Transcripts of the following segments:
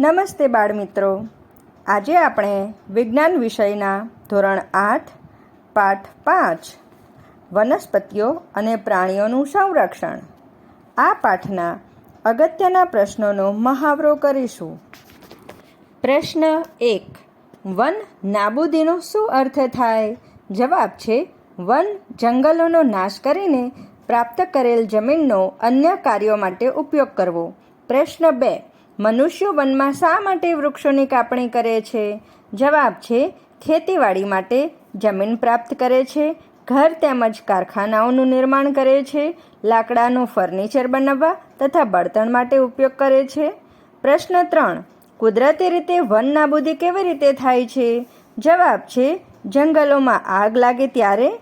નમસ્તે બાળમિત્રો. આજે આપણે વિજ્ઞાન વિષયના ધોરણ આઠ, પાઠ પાંચ, વનસ્પતિઓ અને પ્રાણીઓનું સંરક્ષણ. આ પાઠના અગત્યના પ્રશ્નોનો મહાવરો કરીશું. પ્રશ્ન એક, વન નાબૂદીનો શું અર્થ થાય? જવાબ છે, વન જંગલોનો નાશ કરીને પ્રાપ્ત કરેલ જમીનનો અન્ય કાર્યો માટે ઉપયોગ કરવો. પ્રશ્ન બે મનુષ્યો વનમાં શા માટે વૃક્ષોની કાપણી કરે છે? જવાબ છે, ખેતીવાડી માટે જમીન પ્રાપ્ત કરે છે, ઘર તેમજ કારખાનાઓનું નિર્માણ કરે છે, લાકડાનું ફર્નિચર બનાવવા તથા બળતણ માટે ઉપયોગ કરે છે. પ્રશ્ન ત્રણ, કુદરતી રીતે વન નાબૂદી કેવી રીતે થાય છે? જવાબ છે, જંગલોમાં આગ લાગે ત્યારે,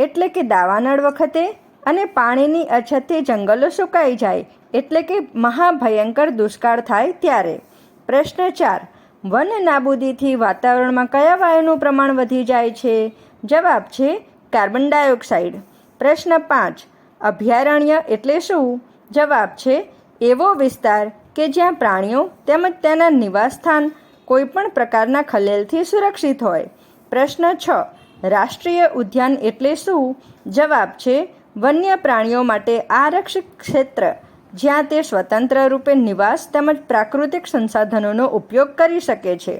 એટલે કે દાવાનળ વખતે અને પાણીની અછતથી જંગલો સુકાઈ જાય એટલે કે મહાભયંકર દુષ્કાળ થાય ત્યારે. પ્રશ્ન ચાર, વન નાબૂદીથી વાતાવરણમાં કયા વાયુનું પ્રમાણ વધી જાય છે? જવાબ છે, કાર્બન ડાયોક્સાઇડ. પ્રશ્ન પાંચ, અભયારણ્ય એટલે શું? જવાબ છે, એવો વિસ્તાર કે જ્યાં પ્રાણીઓ તેમજ તેના નિવાસસ્થાન કોઈપણ પ્રકારના ખલેલથી સુરક્ષિત હોય. પ્રશ્ન છ, રાષ્ટ્રીય ઉદ્યાન એટલે શું? જવાબ છે વન્ય પ્રાણીઓ માટે આરક્ષિત ક્ષેત્ર, જ્યાં તે સ્વતંત્ર રૂપે નિવાસ તેમજ પ્રાકૃતિક સંસાધનોનો ઉપયોગ કરી શકે છે.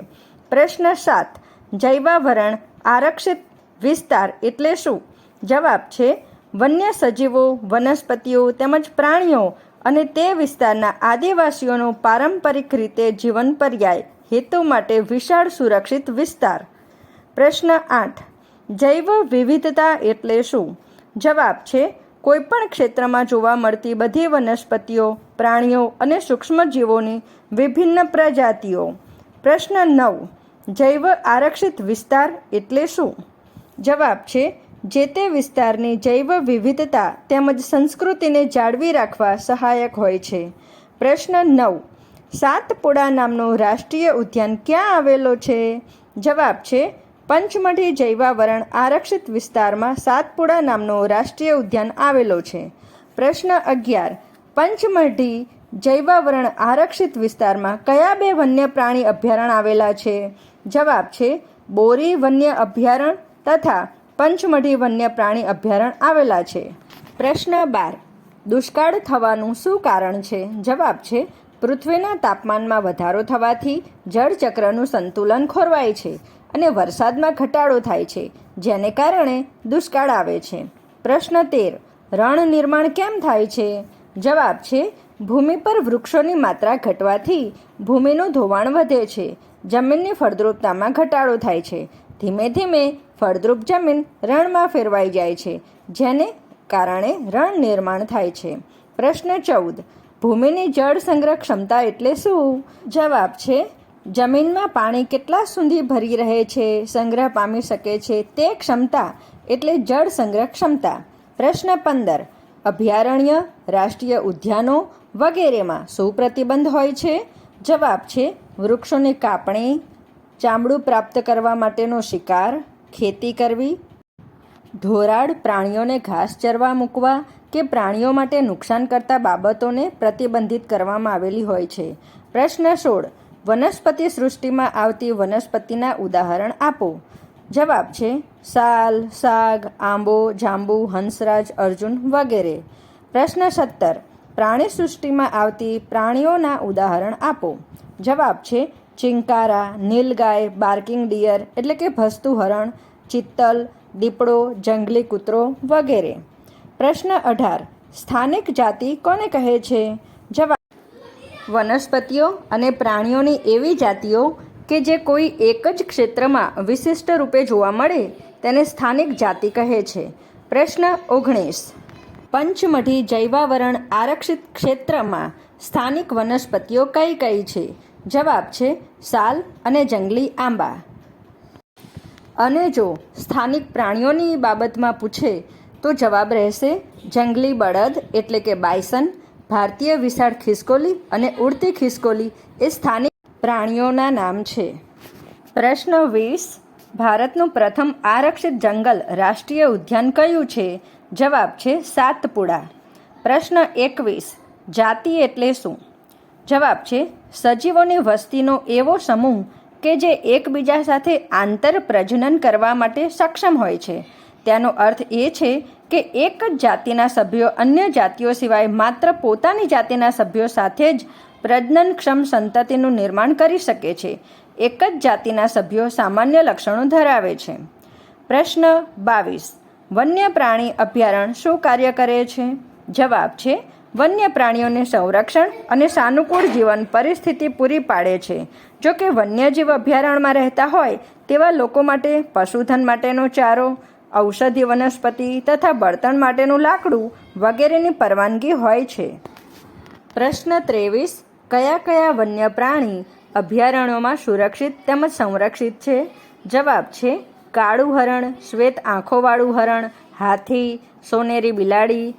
પ્રશ્ન સાત, જૈવાવરણ આરક્ષિત વિસ્તાર એટલે શું? જવાબ છે, વન્ય સજીવો, વનસ્પતિઓ તેમજ પ્રાણીઓ અને તે વિસ્તારના આદિવાસીઓનો પારંપરિક રીતે જીવન પર્યાય હેતુ માટે વિશાળ સુરક્ષિત વિસ્તાર. પ્રશ્ન આઠ જૈવ વિવિધતા એટલે શું? જવાબ છે, કોઈપણ ક્ષેત્રમાં જોવા મળતી બધી વનસ્પતિઓ, પ્રાણીઓ અને સૂક્ષ્મજીવોની વિભિન્ન પ્રજાતિઓ. પ્રશ્ન નવ, જૈવ આરક્ષિત વિસ્તાર એટલે શું? જવાબ છે, જે તે વિસ્તારની જૈવ વિવિધતા તેમજ સંસ્કૃતિને જાળવી રાખવા સહાયક હોય છે. પ્રશ્ન નવ સાતપુડા નામનો રાષ્ટ્રીય ઉદ્યાન ક્યાં આવેલો છે? જવાબ છે પંચમઢી જૈવાવરણ આરક્ષિત વિસ્તારમાં સાતપુડા નામનો રાષ્ટ્રીય ઉદ્યાન આવેલો છે. પ્રશ્ન અગિયાર. પંચમઢી જૈવાવરણ આરક્ષિત વિસ્તારમાં કયા બે વન્ય પ્રાણી અભયારણ્ય આવેલા છે? જવાબ છે, બોરી વન્ય અભયારણ્ય તથા પંચમઢી વન્ય પ્રાણી અભયારણ્ય આવેલા છે. પ્રશ્ન બાર. દુષ્કાળ થવાનું શું કારણ છે? જવાબ છે, પૃથ્વીના તાપમાનમાં વધારો થવાથી જળચક્રનું સંતુલન ખોરવાય છે. અને વરસાદમાં ઘટાડો થાય છે, જેને કારણે દુષ્કાળ આવે છે. પ્રશ્ન તેર, રણ નિર્માણ કેમ થાય છે? જવાબ છે, ભૂમિ પર વૃક્ષોની માત્રા ઘટવાથી ભૂમિનું ધોવાણ વધે છે, જમીનની ફળદ્રુપતામાં ઘટાડો થાય છે. ધીમે ધીમે ફળદ્રુપ જમીન રણમાં ફેરવાઈ જાય છે, જેને કારણે રણ નિર્માણ થાય છે. પ્રશ્ન ચૌદ, ભૂમિની જળ સંગ્રહ ક્ષમતા એટલે શું? જવાબ છે જમીનમાં પાણી કેટલા સુધી ભરી રહે છે, સંગ્રહ પામી શકે છે તે ક્ષમતા એટલે જળ સંગ્રહ ક્ષમતા. પ્રશ્ન પંદર. અભયારણ્ય, રાષ્ટ્રીય ઉદ્યાનો વગેરેમાં શું પ્રતિબંધ હોય છે? જવાબ છે, વૃક્ષોની કાપણી, ચામડું પ્રાપ્ત કરવા માટેનો શિકાર, ખેતી કરવી. ધોરાડ પ્રાણીઓને ઘાસ ચરવા મૂકવા કે પ્રાણીઓ માટે નુકસાન કરતા બાબતોને પ્રતિબંધિત કરવામાં આવેલી હોય છે. પ્રશ્ન સોળ. વનસ્પતિ સૃષ્ટિમાં આવતી વનસ્પતિના ઉદાહરણ આપો. જવાબ છે, સાલ, સાગ, આંબો, જાંબુ, હંસરાજ, અર્જુન વગેરે. પ્રશ્ન સત્તર, પ્રાણી સૃષ્ટિમાં આવતી પ્રાણીઓના ઉદાહરણ આપો. જવાબ છે, ચિંકારા, નીલગાય, બાર્કિંગ ડિયર, એટલે કે ભસતું હરણ ચિત્તલ, દીપડો, જંગલી કૂતરો વગેરે. પ્રશ્ન અઢાર, સ્થાનિક જાતિ કોને કહે છે? જવાબ વનસ્પતિઓ અને પ્રાણીઓની એવી જાતિઓ કે જે કોઈ એક જ ક્ષેત્રમાં વિશિષ્ટ રૂપે જોવા મળે તેને સ્થાનિક જાતિ કહે છે. પ્રશ્ન ઓગણીસ. પંચમઢી જૈવાવરણ આરક્ષિત ક્ષેત્રમાં સ્થાનિક વનસ્પતિઓ કઈ કઈ છે? જવાબ છે સાલ અને જંગલી આંબા. અને જો સ્થાનિક પ્રાણીઓની બાબતમાં પૂછે તો જવાબ રહેશે જંગલી બળદ એટલે કે બાયસન ભારતીય વિશાળ ખિસકોલી અને ઉડતી ખિસકોલી એ સ્થાનિક પ્રાણીઓના નામ છે. પ્રશ્ન વીસ, ભારતનું પ્રથમ આરક્ષિત જંગલ રાષ્ટ્રીય ઉદ્યાન કયું છે? જવાબ છે સાતપુડા. પ્રશ્ન એકવીસ, જાતિ એટલે શું? જવાબ છે સજીવોની વસ્તીનો એવો સમૂહ કે જે એકબીજા સાથે આંતર પ્રજનન કરવા માટે સક્ષમ હોય છે. તેનો અર્થ એ છે કે એક જ જાતિના સભ્યો અન્ય જાતિઓ સિવાય માત્ર પોતાની જાતિના સભ્યો સાથે જ પ્રજનનક્ષમ સંતતિનું નિર્માણ કરી શકે છે. એક જ જાતિના સભ્યો સામાન્ય લક્ષણો ધરાવે છે. પ્રશ્ન બાવીસ. વન્ય પ્રાણી અભયારણ્ય શું કાર્ય કરે છે? જવાબ છે, વન્ય પ્રાણીઓને સંરક્ષણ અને સાનુકૂળ જીવન પરિસ્થિતિ પૂરી પાડે છે. જો કે વન્યજીવ અભયારણ્યમાં રહેતા હોય તેવા લોકો માટે પશુધન માટેનો ચારો ઔષધિ વનસ્પતિ તથા બળતણ માટેનું લાકડું વગેરેની પરવાનગી હોય છે. પ્રશ્ન ત્રેવીસ, કયા કયા વન્ય પ્રાણી અભયારણ્યોમાં સુરક્ષિત તેમજ સંરક્ષિત છે? જવાબ છે, કાળું હરણ, શ્વેત આંખોવાળું હરણ, હાથી, સોનેરી બિલાડી,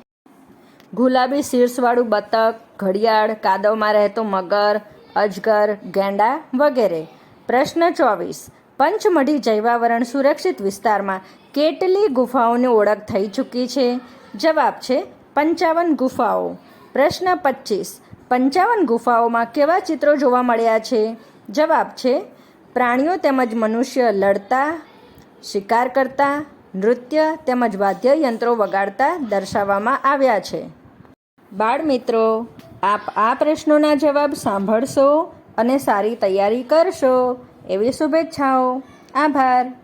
ગુલાબી શીર્ષવાળું બતક, ઘડિયાળ, કાદવમાં રહેતો મગર, અજગર, ગેંડા વગેરે. પ્રશ્ન ચોવીસ પંચમઢી જૈવાવરણ સુરક્ષિત વિસ્તારમાં કેટલી ગુફાઓની ઓળખ થઈ ચૂકી છે? જવાબ છે, પંચાવન ગુફાઓ. પ્રશ્ન પચીસ, પંચાવન ગુફાઓમાં કેવા ચિત્રો જોવા મળ્યા છે? જવાબ છે, પ્રાણીઓ તેમજ મનુષ્ય લડતા, શિકાર કરતા, નૃત્ય તેમજ વાદ્યયંત્રો વગાડતા દર્શાવવામાં આવ્યા છે. બાળમિત્રો આપ આ પ્રશ્નોના જવાબ સાંભળશો અને સારી તૈયારી કરશો. એવી શુભેચ્છાઓ. આભાર.